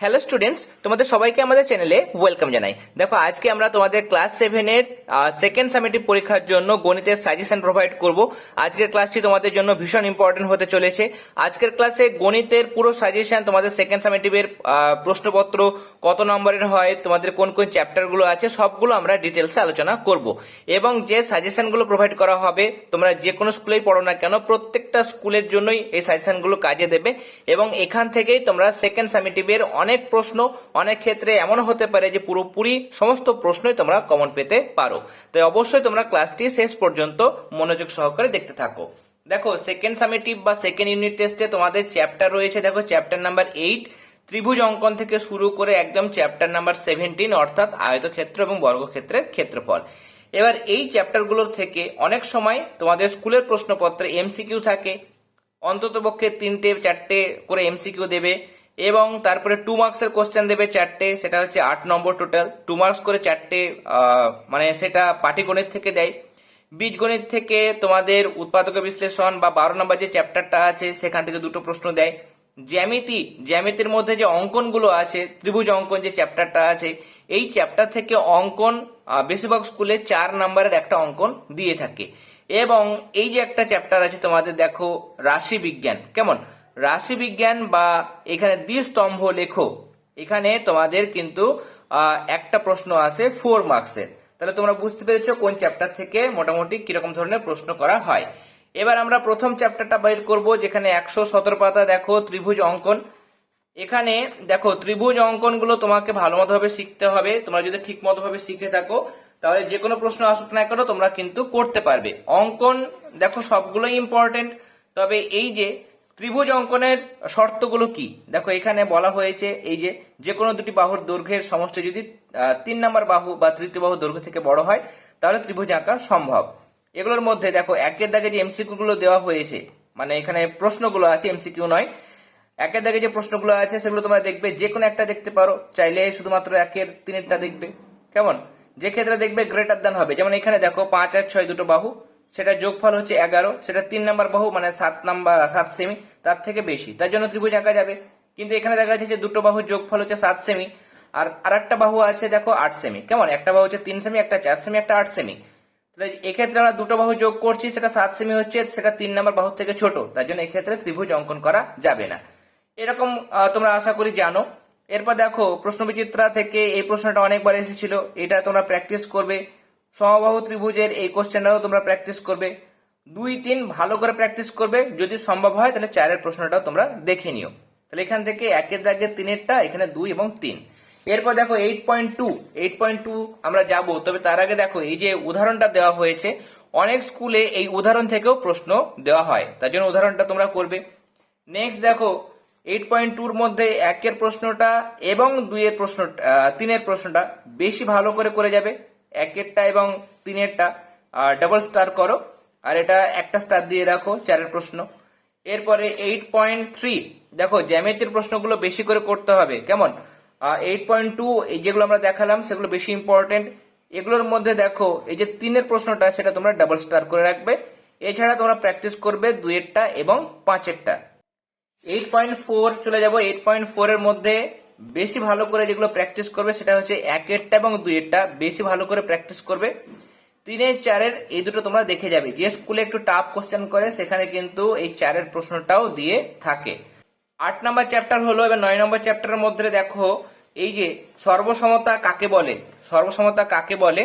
Hello students তোমাদের সবাইকে আমাদের চ্যানেলে ওয়েলকাম জানাই। দেখো, আজকে আমরা তোমাদের ক্লাস সেভেনের সেকেন্ড সামেটিভ পরীক্ষার জন্য গণিতের সাজেশন প্রোভাইড করব। আজকের ক্লাসটি তোমাদের জন্য ভীষণ ইম্পর্টেন্ট হতে চলেছে। আজকের ক্লাসে গণিতের পুরো সাজেশন তোমাদের সেকেন্ড সামেটিভের প্রশ্নপত্র, কত নম্বরের হয়, তোমাদের কোন কোন চ্যাপ্টারগুলো আছে, সবগুলো আমরা ডিটেলসে আলোচনা করব। এবং যে সাজেশনগুলো প্রোভাইড করা হবে, তোমরা যে কোনো স্কুলেই পড়ো না কেন, প্রত্যেকটা স্কুলের জন্যই এই সাজেশনগুলো কাজে দেবে। এবং এখান থেকেই তোমরা সেকেন্ড সামেটিভের অনেক প্রশ্ন, অনেক ক্ষেত্রে এমন হতে পারে যে পুরোপুরি সমস্ত প্রশ্নই তোমরা কমন পেতে পারো। তাই অবশ্যই তোমরা ক্লাসটি শেষ পর্যন্ত মনোযোগ সহকারে দেখতে থাকো। দেখো সেকেন্ড সামেটিভ বা সেকেন্ড ইউনিট টেস্টে তোমাদের চ্যাপ্টার রয়েছে। দেখো চ্যাপ্টার নাম্বার এইট ত্রিভুজ অঙ্কন থেকে শুরু করে একদম চ্যাপ্টার নাম্বার সেভেন্টিন অর্থাৎ আয়তক্ষেত্র এবং বর্গক্ষেত্রের ক্ষেত্রফল। এবার এই চ্যাপ্টারগুলোর থেকে অনেক সময় তোমাদের স্কুলের প্রশ্নপত্রে এমসিকিউ থাকে। অন্ততপক্ষে তিনটে, চারটে করে এমসিকিউ দেবে। এবং তারপরে টু মার্কসের কোশ্চেন দেবে চারটে, সেটা হচ্ছে আট নম্বর টোটাল টু মার্কস করে চারটে মানে সেটা পাটিগণিত থেকে দেয়। বীজগণিত থেকে তোমাদের উৎপাদক বিশ্লেষণ বা বারো নম্বর যে চ্যাপ্টারটা আছে, সেখান থেকে দুটো প্রশ্ন দেয়। জ্যামিতি, জ্যামিতির মধ্যে যে অঙ্কনগুলো আছে, ত্রিভুজ অঙ্কন যে চ্যাপ্টারটা আছে, এই চ্যাপ্টার থেকে অঙ্কন বেশিরভাগ স্কুলে চার নম্বরের একটা অঙ্কন দিয়ে থাকে। এবং এই যে একটা চ্যাপ্টার আছে, তোমাদের দেখো, রাশি বিজ্ঞান, কেমন? রাশি বিজ্ঞান বা এখানে দ্বিস্তম্ভ লেখো। এখানে তোমাদের কিন্তু একটা প্রশ্ন আছে ফোর মার্কসের তাহলে তোমরা বুঝতে পেরেছ কোন চ্যাপ্টার থেকে মোটামুটি কীরকম ধরনের প্রশ্ন করা হয়। এবার আমরা প্রথম চ্যাপ্টারটা বাইর করব, যেখানে একশো সতেরো পাতা দেখো, ত্রিভুজ অঙ্কন। এখানে দেখো, ত্রিভুজ অঙ্কনগুলো তোমাকে ভালো মতো ভাবে শিখতে হবে। তোমরা যদি ঠিক মতো ভাবে শিখে থাকো, তাহলে যে কোনো প্রশ্ন আসুক না কেন তোমরা কিন্তু করতে পারবে। অঙ্কন, দেখো সবগুলোই ইম্পর্টেন্ট তবে এই যে ত্রিভুজ অঙ্কনের শর্তগুলো কি? দেখো, এখানে বলা হয়েছে এই যে যে কোনো দুটি বাহুর দৈর্ঘ্যের সমষ্টি যদি তিন নম্বর বাহু বা তৃতীয় বাহু দৈর্ঘ্য থেকে বড় হয়, তাহলে ত্রিভুজ আঁকা সম্ভব। এগুলোর মধ্যে দেখো, একের দাগে যে এমসিকিউ গুলো দেওয়া হয়েছে মানে এখানে প্রশ্নগুলো আছে, এমসিকিউ নয়। একের দাগে যে প্রশ্নগুলো আছে, সেগুলো তোমরা দেখবে যে কোনো একটা দেখতে পারো। চাইলে শুধুমাত্র একের তিনেরটা দেখবে। কেমন? যে ক্ষেত্রে দেখবে গ্রেটার দেন হবে। যেমন এখানে দেখো, পাঁচ আর ছয় দুটো বাহু। সেটা যোগফল হচ্ছে এগারো, সেটা তিন নাম্বার বাহু মানে সাত নাম্বার, সাত সেমি তার থেকে বেশি। তার জন্য ত্রিভুজ আঁকা যাবে। কিন্তু এখানে দেখা যাচ্ছে যে দুটো বাহু যোগফল হচ্ছে সাত সেমি আর আরেকটা বাহু আছে দেখো আট সেমি কেমন? একটা বাহু হচ্ছে তিন সেমি একটা চার সেমি একটা আট সেমি তাহলে এক্ষেত্রে আমরা দুটো বাহু যোগ করছি, সেটা সাত সেমি হচ্ছে, সেটা তিন নাম্বার বাহু থেকে ছোট। তার জন্য এক্ষেত্রে ত্রিভুজ অঙ্কন করা যাবে না। এরকম তোমরা আশা করি জানো। এরপর দেখো প্রশ্ন বিচিত্রা থেকে এই প্রশ্নটা অনেকবার এসেছিল। এটা তোমরা প্র্যাকটিস করবে। সমবাহু ত্রিভুজের এই কোশ্চেনটাও তোমরা প্র্যাকটিস করবে। দুই, তিন, ভালো করে প্র্যাকটিস করবে। যদি সম্ভব হয়, তাহলে চারের প্রশ্নটাও তোমরা দেখে নিও। তাহলে এখান থেকে একের দাগে তিনেরটা, এখানে দুই এবং তিন। এরপর দেখো eight point two eight point two আমরা যাব। তবে তার আগে দেখো, এই যে উদাহরণটা দেওয়া হয়েছে, অনেক স্কুলে এই উদাহরণ থেকেও প্রশ্ন দেওয়া হয়। তার জন্য উদাহরণটা তোমরা করবে। নেক্সট দেখো এইট পয়েন্ট টুর মধ্যে একের প্রশ্নটা এবং দুইয়ের প্রশ্ন তিনের প্রশ্নটা বেশি ভালো করে করে যাবে। একেরটা এবং তিনেরটা। ডাবল স্টার করো। আর এটা একটা স্টার দিয়ে রাখো, চারের প্রশ্ন। এরপরে এইট পয়েন্ট থ্রি দেখো, জ্যামিতির প্রশ্নগুলো বেশি করে করতে হবে, কেমন? এইট পয়েন্ট টু যেগুলো আমরা দেখালাম, সেগুলো বেশি ইম্পর্টেন্ট এগুলোর মধ্যে দেখো, এই যে তিনের প্রশ্নটা, সেটা তোমরা ডাবল স্টার করে রাখবে। এছাড়া তোমরা প্র্যাকটিস করবে দুইয়েরটা এবং পাঁচেরটা। এইট পয়েন্ট ফোর চলে যাব। এইট পয়েন্ট ফোর এর মধ্যে বেশি ভালো করে যেগুলো প্র্যাকটিস করবে সেটা হচ্ছে একেরটা এবং দুইয়েরটা বেশি ভালো করে প্র্যাকটিস করবে। তিনের চারের এই দুটো তোমরা দেখে যাবে। যে স্কুলে একটু টাফ কোশ্চেন করে, সেখানে কিন্তু এই চারের প্রশ্নটাও দিয়ে থাকে। আট নম্বর চ্যাপ্টার হলো, এবার নয় নম্বর চ্যাপ্টারের মধ্যে দেখো, এই যে সর্বসমতা কাকে বলে? সর্বসমতা কাকে বলে?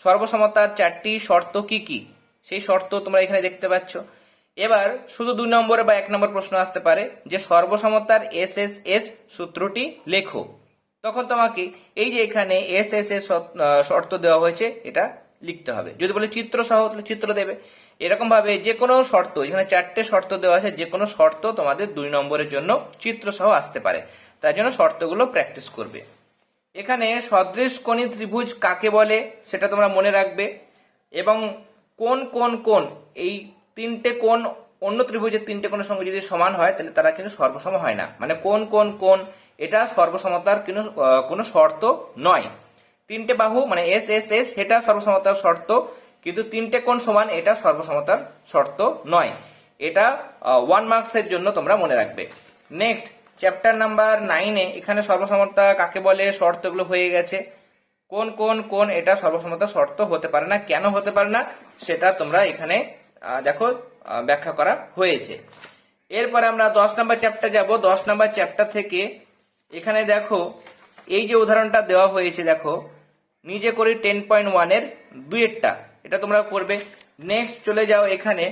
সর্বসমতার চারটি শর্ত কি কি? সেই শর্ত তোমরা এখানে দেখতে পাচ্ছ। এবার শুধু দুই নম্বরে বা এক নম্বর প্রশ্ন আসতে পারে যে সর্বসমতার এস এস এস সূত্রটি লেখো। তখন তোমাকে এই যে এখানে এস এস এস শর্ত দেওয়া হয়েছে, এটা লিখতে হবে। যদি বলে চিত্র সহ চিত্র দেবে। এরকম ভাবে যে কোনো শর্ত, এখানে চারটে শর্ত দেওয়া আছে যে কোনো শর্ত তোমাদের দুই নম্বরের জন্য চিত্র সহ আসতে পারে। তার জন্য শর্তগুলো প্র্যাকটিস করবে। এখানে সদৃশ কোণী ত্রিভুজ কাকে বলে, সেটা তোমরা মনে রাখবে। এবং কোন কোন কোন এই তিনটে কোণ, অন্য ত্রিভুজের তিনটে কোণের সঙ্গে যদি সমান হয়, তাহলে তারা কিন্তু সর্বসম হয় না। মানে কোন কোন কোন এটা সর্বসমতার কিন্তু কোনো শর্ত নয়। তিনটে বাহু মানে এস এস এস এটা সর্বসমতার শর্ত, কিন্তু তিনটে কোণ সমান, এটা সর্বসমতার শর্ত নয়। এটা ওয়ান মার্কসের জন্য তোমরা মনে রাখবে। নেক্সট চ্যাপ্টার নাম্বার নাইনে এখানে সর্বসমতা কাকে বলে, শর্তগুলো হয়ে গেছে। কোন কোন কোন এটা সর্বসমতা শর্ত হতে পারে না। কেন হতে পারে না, সেটা তোমরা এখানে দেখো ব্যাখ্যা করা হয়েছে। এরপরে আমরা দশ নম্বর চ্যাপ্টার যাব। দশ নম্বর চ্যাপ্টার থেকে এখানে দেখো, এই যে উদাহরণটা দেওয়া হয়েছে, দেখো, নিজে করি টেন পয়েন্ট ওয়ানের দুইয়েরটা। এটা তোমরা করবে। নেক্সট চলে যাও এখানে।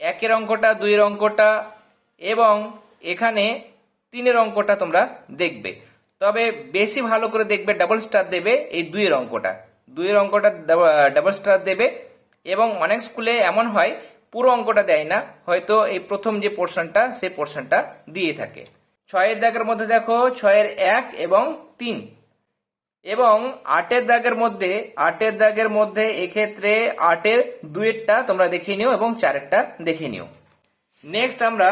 একের অঙ্কটা, দুইয়ের অঙ্কটা এবং এখানে তিনের অঙ্কটা তোমরা দেখবে। তবে বেশি ভালো করে দেখবে ডাবল স্টার দেবে এই দুইয়ের অঙ্কটা। দুইয়ের অঙ্কটা ডাবল স্টার দেবে। এবং অনেক স্কুলে এমন হয়, পুরো অঙ্কটা দেয় না, হয়তো এই প্রথম যে পোর্শনটা সেই পোর্শনটা দিয়ে থাকে। ছয়ের দাগের মধ্যে দেখো, ছয়ের এক এবং তিন। এবং আটের দাগের মধ্যে, আটের দাগের মধ্যে এক্ষেত্রে আটের দুয়েরটা তোমরা দেখে নিও এবং চারেরটা দেখে নিও। নেক্সট আমরা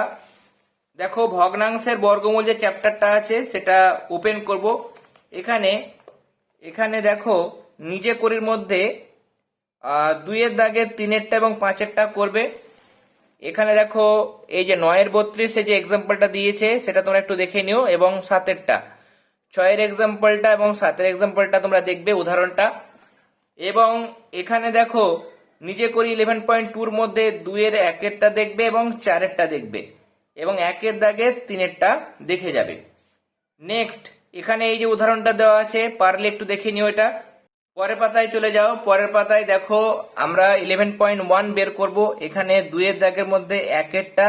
দেখো, ভগ্নাংশের বর্গমূল যে চ্যাপ্টারটা আছে, সেটা ওপেন করব। এখানে এখানে দেখো নিজে করির মধ্যে দুইয়ের দাগের তিনেরটা এবং পাঁচেরটা করবে। এখানে দেখো, এই যে নয়ের বত্রিশে যে এক্সাম্পলটা দিয়েছে, সেটা তোমরা একটু দেখে নিও, এবং সাতেরটা। ছয়ের এক্সাম্পলটা এবং সাতের এক্সাম্পলটা তোমরা দেখবে, উদাহরণটা। এবং এখানে দেখো, নিজে করি ইলেভেন পয়েন্ট টুর মধ্যে দুইয়ের একেরটা দেখবে এবং চারেরটা দেখবে, এবং একের দাগে তিনেরটা দেখে যাবে। নেক্সট এখানে এই যে উদাহরণটা দেওয়া আছে, পারলে একটু দেখে নিও এটা। পরের পাতায় চলে যাও। পরের পাতায় দেখো, আমরা ইলেভেন পয়েন্ট ওয়ান বের করব। এখানে দুইয়ের দাগের মধ্যে একেরটা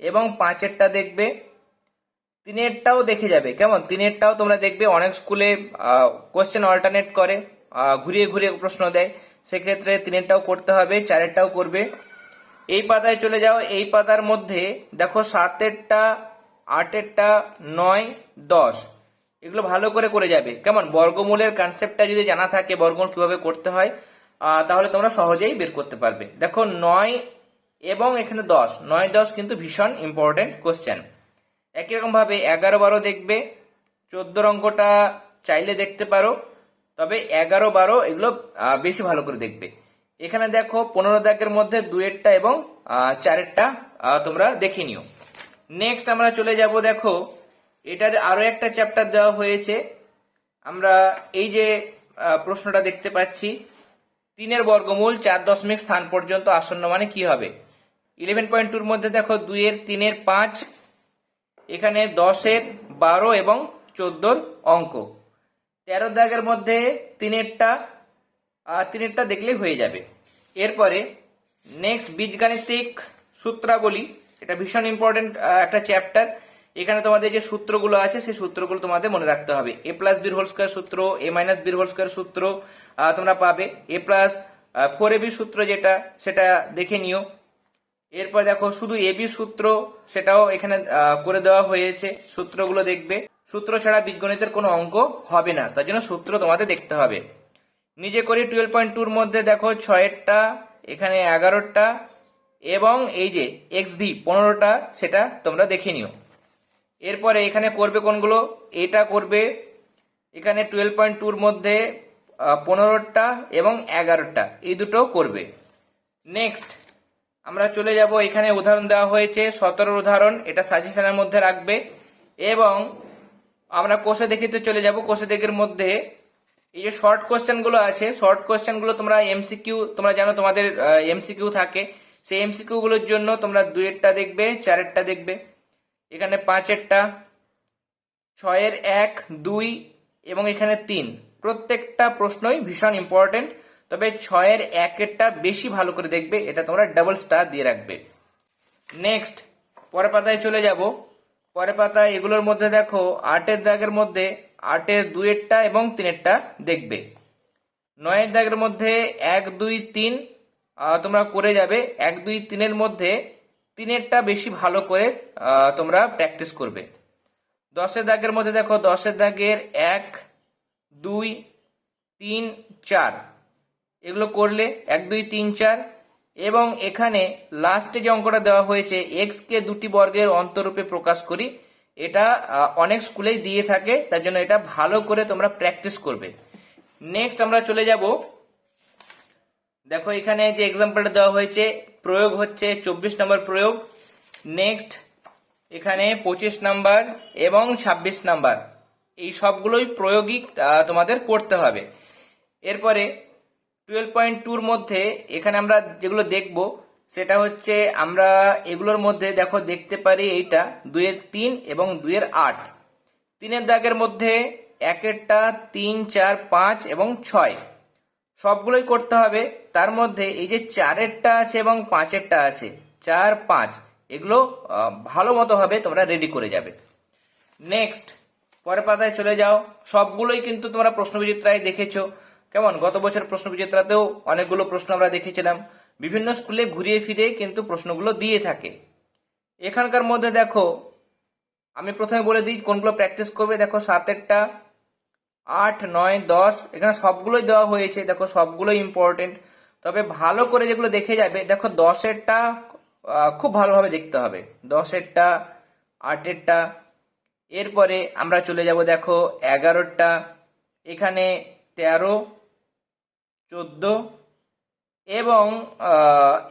এবং পাঁচেরটা দেখবে। তিনেরটাও দেখে যাবে। কেমন? তিনেরটাও তোমরা দেখবে। অনেক স্কুলে কোশ্চেন অল্টারনেট করে ঘুরিয়ে ঘুরিয়ে প্রশ্ন দেয়। সেক্ষেত্রে তিনেরটাও করতে হবে, চারেরটাও করবে। এই পাতায় চলে যাও। এই পাতার মধ্যে দেখো, সাতেরটা, আটেরটা, নয়, দশ। এগুলো ভালো করে করে যাবে। কেমন? বর্গমূলের কনসেপ্টটা যদি জানা থাকে, বর্গমূল কীভাবে করতে হয় তাহলে তোমরা সহজেই বের করতে পারবে। দেখো, নয় এবং এখানে দশ। নয়, দশ কিন্তু ভীষণ ইম্পর্টেন্ট কোশ্চেন একই রকম ভাবে এগারো বারো দেখবে। চোদ্দোর অঙ্কটা চাইলে দেখতে পারো। তবে এগারো বারো এগুলো বেশি ভালো করে দেখবে। এখানে দেখো, পনেরো দাগের মধ্যে দুয়েরটা এবং চারেরটা তোমরা দেখে নিও। নেক্সট আমরা চলে যাব, দেখো এটার আরও একটা চ্যাপ্টার দেওয়া হয়েছে। আমরা এই যে প্রশ্নটা দেখতে পাচ্ছি, তিনের বর্গমূল চার দশমিক স্থান পর্যন্ত আসন্ন মানে কি হবে? ইলেভেন পয়েন্ট টুর মধ্যে দেখো দুইয়ের, তিনের পাঁচ, এখানে দশের বারো এবং চোদ্দোর অঙ্ক। তেরো দাগের মধ্যে তিনেরটা আর তিনেরটা দেখলেই হয়ে যাবে। এরপরে নেক্সট বীজগাণিতিক সূত্রাবলী, এটা ভীষণ ইম্পর্টেন্ট একটা চ্যাপ্টার এখানে তোমাদের যে সূত্রগুলো আছে, সেই সূত্রগুলো তোমাদের মনে রাখতে হবে। এ প্লাস বির হোল স্কয়ার সূত্র এ মাইনাস বির হোল স্কয়ার সূত্র তোমরা পাবে। A plus four A B সূত্র যেটা, সেটা দেখে নিও। এরপর দেখো, শুধু এবি সূত্র, সেটাও এখানে করে দেওয়া হয়েছে। সূত্রগুলো দেখবে। সূত্র ছাড়া বীজগণিতের কোনো অঙ্ক হবে না। তার জন্য সূত্র তোমাদের দেখতে হবে। নিজে করি টুয়েলভ পয়েন্ট টুর মধ্যে দেখো, ছয়েরটা, এখানে এগারোটা এবং এই যে এক্স ভি পনেরোটা, সেটা তোমরা দেখে নিও। এরপরে এখানে করবে কোনগুলো? এটা করবে এখানে টুয়েলভ পয়েন্ট টুর মধ্যে পনেরোটা এবং এগারোটা। এই দুটো করবে। নেক্সট আমরা চলে যাব। এখানে উদাহরণ দেওয়া হয়েছে, সতেরোর উদাহরণ। এটা সাজেশনের মধ্যে রাখবে। এবং আমরা কোষে দেখিতে চলে যাব। কোষে দেখের মধ্যে এই যে শর্ট কোশ্চেনগুলো আছে শর্ট কোশ্চেনগুলো তোমরা এমসিকিউ তোমরা জানো তোমাদের এমসিকিউ থাকে। সেই এমসিকিউ গুলোর জন্য তোমরা দুইয়েরটা দেখবে চারেরটা দেখবে। এখানে পাঁচেরটা ছয়ের এক, দুই এবং এখানে তিন। প্রত্যেকটা প্রশ্নই ভীষণ ইম্পর্টেন্ট তবে ছয়ের একেরটা বেশি ভালো করে দেখবে, এটা তোমরা ডাবল স্টার দিয়ে রাখবে। নেক্সট পরের পাতায় চলে যাব। পরের পাতায় এগুলোর মধ্যে দেখো, আটের দাগের মধ্যে আটের দুইয়েরটা এবং তিনেরটা দেখবে। নয়ের দাগের মধ্যে এক, দুই, তিন তোমরা করে যাবে। এক, দুই, তিনের মধ্যে তিনেরটা বেশি ভালো করে তোমরা প্র্যাকটিস করবে। দশের দাগের মধ্যে দেখো, দশের দাগের এক, দুই, তিন, চার। এগুলো করলে এক, দুই, তিন, চার। এবং এখানে লাস্টে যে অঙ্কটা দেওয়া হয়েছে এক্স কে দুটি বর্গের অন্তরূপে প্রকাশ করি, এটা অনেক স্কুলেই দিয়ে থাকে, তার জন্য এটা ভালো করে তোমরা প্র্যাকটিস করবে। নেক্সট আমরা চলে যাব। দেখো এখানে যে এক্সাম্পলটা দেওয়া হয়েছে প্রয়োগ হচ্ছে চব্বিশ নম্বর প্রয়োগ। নেক্সট এখানে পঁচিশ নাম্বার এবং ছাব্বিশ নাম্বার। এই সবগুলোই প্রয়োগিক তোমাদের করতে হবে। এরপরে টুয়েলভ পয়েন্ট টুর মধ্যে এখানে আমরা যেগুলো দেখব, সেটা হচ্ছে আমরা এগুলোর মধ্যে দেখো দেখতে পারি এইটা, দুইয়ের তিন এবং দুইয়ের আট। তিনের দাগের মধ্যে একেরটা তিন, চার, পাঁচ এবং ছয়। সবগুলোই করতে হবে। তার মধ্যে এই যে চারেরটা আছে এবং পাঁচেরটা আছে, চার, পাঁচ, এগুলো ভালো মতো হবে, তোমরা রেডি করে যাবে। নেক্সট পরের পাতায় চলে যাও। সবগুলোই কিন্তু তোমরা প্রশ্ন বিচিত্রায় দেখেছ। কেমন? গত বছর প্রশ্ন বিচিত্রাতেও অনেকগুলো প্রশ্ন আমরা দেখেছিলাম। বিভিন্ন স্কুলে ঘুরিয়ে ফিরে কিন্তু প্রশ্নগুলো দিয়ে থাকে। এখানকার মধ্যে দেখো, আমি প্রথমে বলে দিই কোনগুলো প্র্যাকটিস করবে। দেখো, সাতেরটা আট, নয়, দশ, এখানে সবগুলোই দেওয়া হয়েছে। দেখো, সবগুলোই ইম্পর্টেন্ট তবে ভালো করে যেগুলো দেখে যাবে, দেখো, দশেরটা খুব ভালোভাবে দেখতে হবে। দশেরটা, আটেরটা, এরপরে আমরা চলে যাব, দেখো এগারোটা এখানে তেরো, চোদ্দ, এবং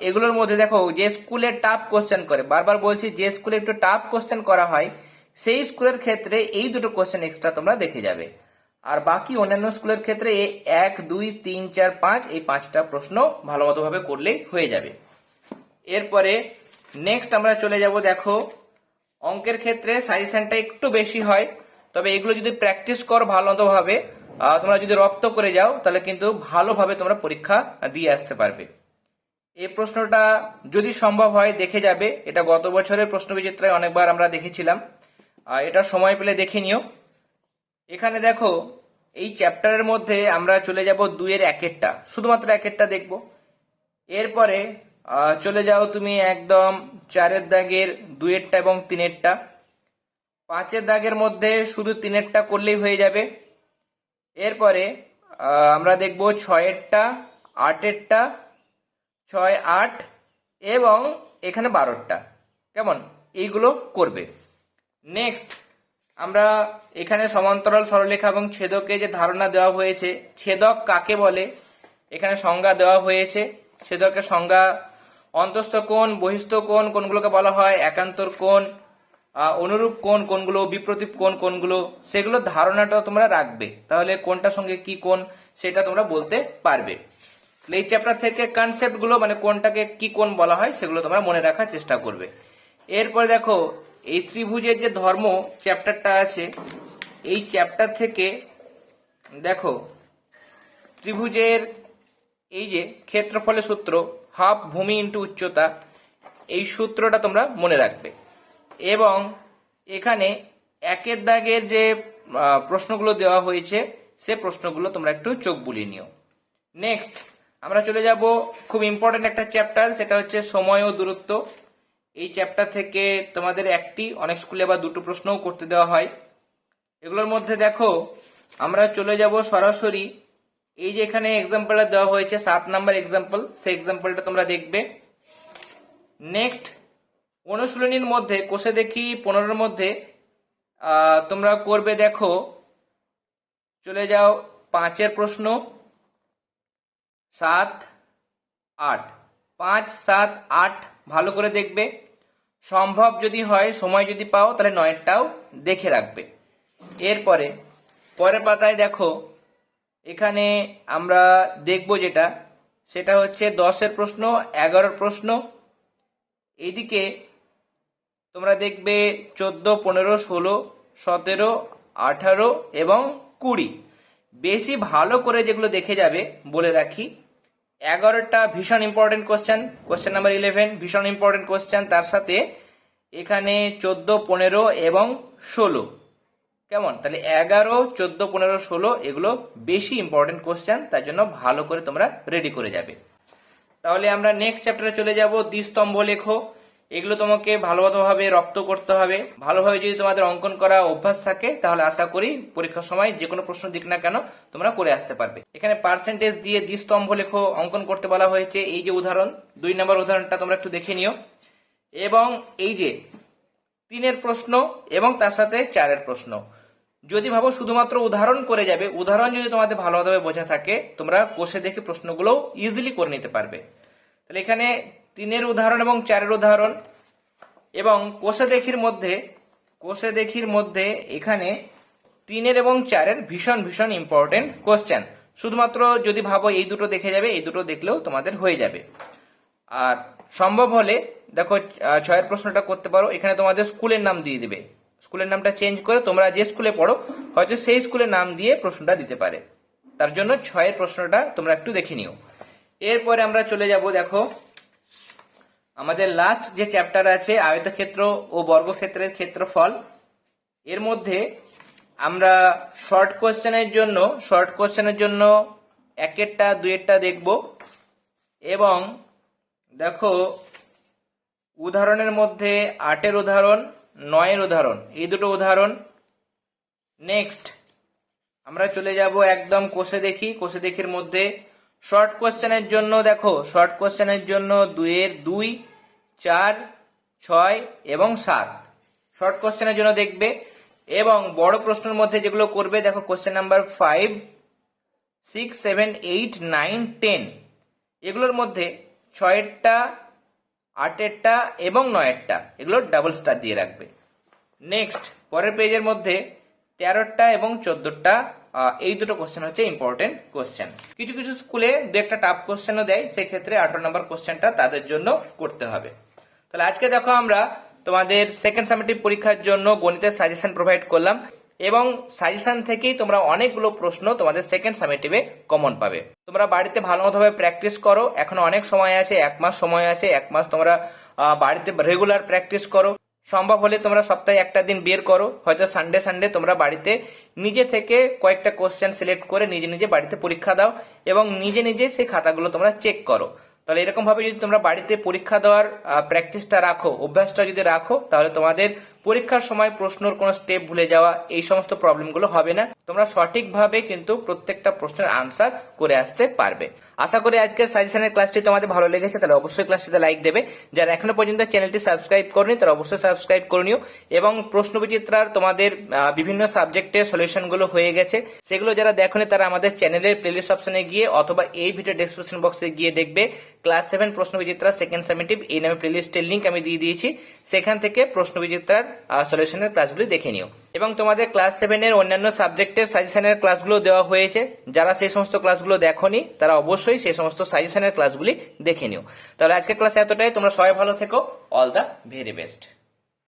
এগুলোর মধ্যে দেখো, যে স্কুলে টাফ কোশ্চেন করে, বারবার বলছি, যে স্কুলে একটু টাফ কোশ্চেন করা হয়, সেই স্কুলের ক্ষেত্রে এই দুটো কোশ্চেন এক্সট্রা তোমরা দেখে যাবে। আর বাকি অন্যান্য স্কুলের ক্ষেত্রে এই এক, দুই, তিন, চার, পাঁচ, এই পাঁচটা প্রশ্ন ভালো মতো ভাবে করলেই হয়ে যাবে। এরপরে নেক্সট আমরা চলে যাব, দেখো, অঙ্কের ক্ষেত্রে সাজেশনটা একটু বেশি হয়, তবে এগুলো যদি প্র্যাকটিস কর ভালো মতোভাবে তোমরা যদি রপ্ত করে যাও, তাহলে কিন্তু ভালোভাবে তোমরা পরীক্ষা দিয়ে আসতে পারবে। এই প্রশ্নটা যদি সম্ভব হয়, দেখে যাবে। এটা গত বছরের প্রশ্ন বিচিত্রায় অনেকবার আমরা দেখেছিলাম। এটা সময় পেলে দেখে নিও। এখানে দেখো, এই চ্যাপ্টারের মধ্যে আমরা চলে যাব দুইয়ের একেরটা। শুধুমাত্র একেরটা দেখব। এরপরে চলে যাও তুমি একদম চারের দাগের দুইয়েরটা এবং তিনেরটা। পাঁচের দাগের মধ্যে শুধু তিনেরটা করলেই হয়ে যাবে। এরপরে আমরা দেখব ছয়েরটা, আটেরটা, ছয় আট এবং এখানে বারোটা কেমন? এইগুলো করবে। নেক্সট আমরা এখানে সমান্তরাল সরলরেখা এবং ছেদকে যে ধারণা দেওয়া হয়েছে ছেদক কাকে বলে? এখানে সংজ্ঞা দেওয়া হয়েছে ছেদকের সংজ্ঞা অন্তস্থ কোণ বহিস্থ কোণ কোনগুলোকে বলা হয় একান্তর আহ, অনুরূপ কোণ কোনগুলো বিপ্রতীপ কোণ কোনগুলো সেগুলো ধারণাটা তোমরা রাখবে। তাহলে কোনটার সঙ্গে কি কোণ সেটা তোমরা বলতে পারবে। এই চ্যাপ্টার থেকে কনসেপ্টগুলো মানে কোনটাকে কি কোণ বলা হয় সেগুলো তোমরা মনে রাখার চেষ্টা করবে। এরপরে দেখো এই ত্রিভুজের যে ধর্ম চ্যাপ্টারটা আছে, এই চ্যাপ্টার থেকে দেখো, ত্রিভুজের এই যে ক্ষেত্রফলের সূত্র হাফ ভূমি ইন্টু উচ্চতা, এই সূত্রটা তোমরা মনে রাখবে। এবং এখানে একের দাগের যে প্রশ্নগুলো দেওয়া হয়েছে, সে প্রশ্নগুলো তোমরা একটু চোখ বুলিয়ে নিও। নেক্সট আমরা চলে যাব খুব ইম্পর্টেন্ট একটা চ্যাপ্টার সেটা হচ্ছে সময় ও দূরত্ব। এই চ্যাপ্টার থেকে তোমাদের একটি, অনেক স্কুলে বা দুটো প্রশ্নও করতে দেওয়া হয়। এগুলোর মধ্যে দেখো, আমরা চলে যাব সরাসরি। এই যে এখানে এক্সাম্পলটা দেওয়া হয়েছে, সাত নাম্বার এক্সাম্পল সেই এক্সাম্পলটা তোমরা দেখবে। নেক্সট অনুশীলনীর মধ্যে, কোষে দেখি পনেরোর মধ্যে তোমরা করবে দেখো, চলে যাও পাঁচের প্রশ্ন। সাত, আট। পাঁচ, সাত, আট, ভালো করে দেখবে। সম্ভব যদি হয়, সময় যদি পাও, তাহলে নয়েরটাও দেখে রাখবে। এরপরে, পরের পাতায় দেখো, এখানে আমরা দেখব যেটা, সেটা হচ্ছে দশের প্রশ্ন, এগারোর প্রশ্ন। এইদিকে তোমরা দেখবে চোদ্দ, পনেরো, ষোলো, সতেরো, আঠারো এবং কুড়ি। বেশি ভালো করে যেগুলো দেখে যাবে, বলে রাখি। এগারোটা ভীষণ important question question number eleven ভীষণ ইম্পর্টেন্ট কোশ্চেন তার সাথে এখানে চোদ্দ, পনেরো এবং ষোলো। কেমন? তাহলে এগারো, চোদ্দ, পনেরো, ষোলো এগুলো বেশি ইম্পর্টেন্ট কোশ্চেন তার জন্য ভালো করে তোমরা রেডি করে যাবে। তাহলে আমরা নেক্সট চ্যাপ্টারে চলে যাব, দ্বিস্তম্ভ লেখো। এগুলো তোমাকে ভালোভাবে রপ্ত করতে হবে। ভালোভাবে যদি তোমাদের অঙ্কন করা অভ্যাস থাকে, তাহলে আশা করি পরীক্ষার সময় যে কোনো প্রশ্ন দিক না কেন তোমরা করে আসতে পারবে। এখানে পার্সেন্টেজ দিয়ে দ্বিস্তম্ভ লেখো অঙ্কন করতে বলা হয়েছে। এই যে উদাহরণ, দুই নম্বর উদাহরণটা তোমরা একটু দেখে নিও। এবং এই যে তিনের প্রশ্ন এবং তার সাথে চারের প্রশ্ন। যদি ভাবো শুধুমাত্র উদাহরণ করে যাবে, উদাহরণ যদি তোমাদের ভালোভাবে বোঝা থাকে, তোমরা কোষে দেখে প্রশ্নগুলো ইজিলি করে নিতে পারবে। তাহলে এখানে তিনের উদাহরণ এবং চারের উদাহরণ। এবং কোষে দেখির মধ্যে, কোষে দেখির মধ্যে এখানে তিনের এবং চারের ভীষণ ভীষণ ইম্পর্টেন্ট কোশ্চেন শুধুমাত্র যদি ভাবো এই দুটো দেখে যাবে, এই দুটো দেখলেও তোমাদের হয়ে যাবে। আর সম্ভব হলে দেখো ছয়ের প্রশ্নটা করতে পারো। এখানে তোমাদের স্কুলের নাম দিয়ে দিবে। স্কুলের নামটা চেঞ্জ করে তোমরা যে স্কুলে পড়ো, হয়তো সেই স্কুলের নাম দিয়ে প্রশ্নটা দিতে পারে। তার জন্য ছয়ের প্রশ্নটা তোমরা একটু দেখে নিও। এরপরে আমরা চলে যাব, দেখো আমাদের লাস্ট যে চ্যাপ্টার আছে, আয়তক্ষেত্র ও বর্গক্ষেত্রের ক্ষেত্রফল, এর মধ্যে আমরা শর্ট কোশ্চেনের জন্য শর্ট কোশ্চেনের জন্য একেরটা দুয়েরটা দেখব। এবং দেখো, উদাহরণের মধ্যে আটের উদাহরণ, নয়ের উদাহরণ, এই দুটো উদাহরণ। নেক্সট আমরা চলে যাব একদম কোষে দেখি। কোষে দেখির মধ্যে শর্ট কোশ্চেনের জন্য দেখো শর্ট কোশ্চেনের জন্য দুইয়ের দুই চার, ছয় এবং সাত। শর্ট কোশ্চেনের জন্য দেখবে এবং বড় প্রশ্নের মধ্যে যেগুলো করবে, দেখো question number five, six, seven, eight, nine, ten. এগুলোর মধ্যে ছয়েরটা, আটেরটা এবং নয়েরটা, এগুলো ডাবল স্টার দিয়ে রাখবে। নেক্সট পরের পেজের মধ্যে তেরোটা এবং চোদ্দটা এই দুটো কোশ্চেন হচ্ছে ইম্পর্টেন্ট কোশ্চেন কিছু কিছু স্কুলে দু একটা টাফ কোশ্চেনও দেয়, সেক্ষেত্রে আঠারো নম্বর কোশ্চেনটা তাদের জন্য করতে হবে। তাহলে আজকে দেখো আমরা তোমাদের সেকেন্ড সামেটিভ পরীক্ষার জন্য গণিতের সাজেশন প্রোভাইড করলাম এবং সাজেশন থেকেই তোমরা অনেকগুলো প্রশ্ন তোমাদের সেকেন্ড সামেটিভে কমন পাবে। তোমরা বাড়িতে ভালো মতোভাবে প্র্যাকটিস করো, এখনও অনেক সময় আছে, এক মাস সময় আছে, এক মাস তোমরা বাড়িতে রেগুলার প্র্যাকটিস করো। সম্ভব হলে তোমরা সপ্তাহে একটা দিন বের করো, হয়তো সানডে সানডে তোমরা বাড়িতে নিজে থেকে কয়েকটা কোশ্চেন সিলেক্ট করে নিজে নিজে বাড়িতে পরীক্ষা দাও এবং নিজে নিজে সেই খাতাগুলো তোমরা চেক করো। তাহলে এরকমভাবে যদি তোমরা বাড়িতে পরীক্ষা দেওয়ার প্র্যাকটিসটা রাখো অভ্যাসটা যদি রাখো তাহলে তোমাদের পরীক্ষার সময় প্রশ্নর কোনো স্টেপ ভুলে যাওয়া, এই সমস্ত প্রবলেমগুলো হবে না। তোমরা সঠিকভাবে কিন্তু প্রত্যেকটা প্রশ্নের আনসার করে আসতে পারবে। আশা করি আজকের সাজেশনের ক্লাসটি তোমাদের ভালো লেগেছে, তাহলে অবশ্যই ক্লাসটিতে লাইক দেবে। যারা এখনও পর্যন্ত চ্যানেলটি সাবস্ক্রাইব করনি, তারা অবশ্যই সাবস্ক্রাইব করে নিও। এবং প্রশ্ন বিচিত্রার তোমাদের বিভিন্ন সাবজেক্টের সলিউশনগুলো হয়ে গেছে। সেগুলো যারা দেখোনি, তারা আমাদের চ্যানেলের প্লেলিস্ট অপশনে গিয়ে অথবা এই ভিডিও ডেসক্রিপশন বক্সে গিয়ে দেখবে। ক্লাস সেভেন প্রশ্ন বিচিত্রা সেকেন্ড সেমেটিভ এই নামে প্লেলিস্টের লিঙ্ক আমি দিয়ে দিয়েছি। সেখান থেকে প্রশ্ন বিচিত্রার সলিউশনের ক্লাসগুলি দেখে নিও। এবং তোমাদের ক্লাস সেভেনের অন্যান্য সাবজেক্টের সাজেশনের ক্লাসগুলো দেওয়া হয়েছে। যারা সেই সমস্ত ক্লাসগুলো দেখোনি, তারা অবশ্যই সেই সমস্ত সাজেশনের ক্লাসগুলি দেখে নিও। তাহলে আজকের ক্লাস এতটাই। তোমরা সবাই ভালো থেকো। All the very best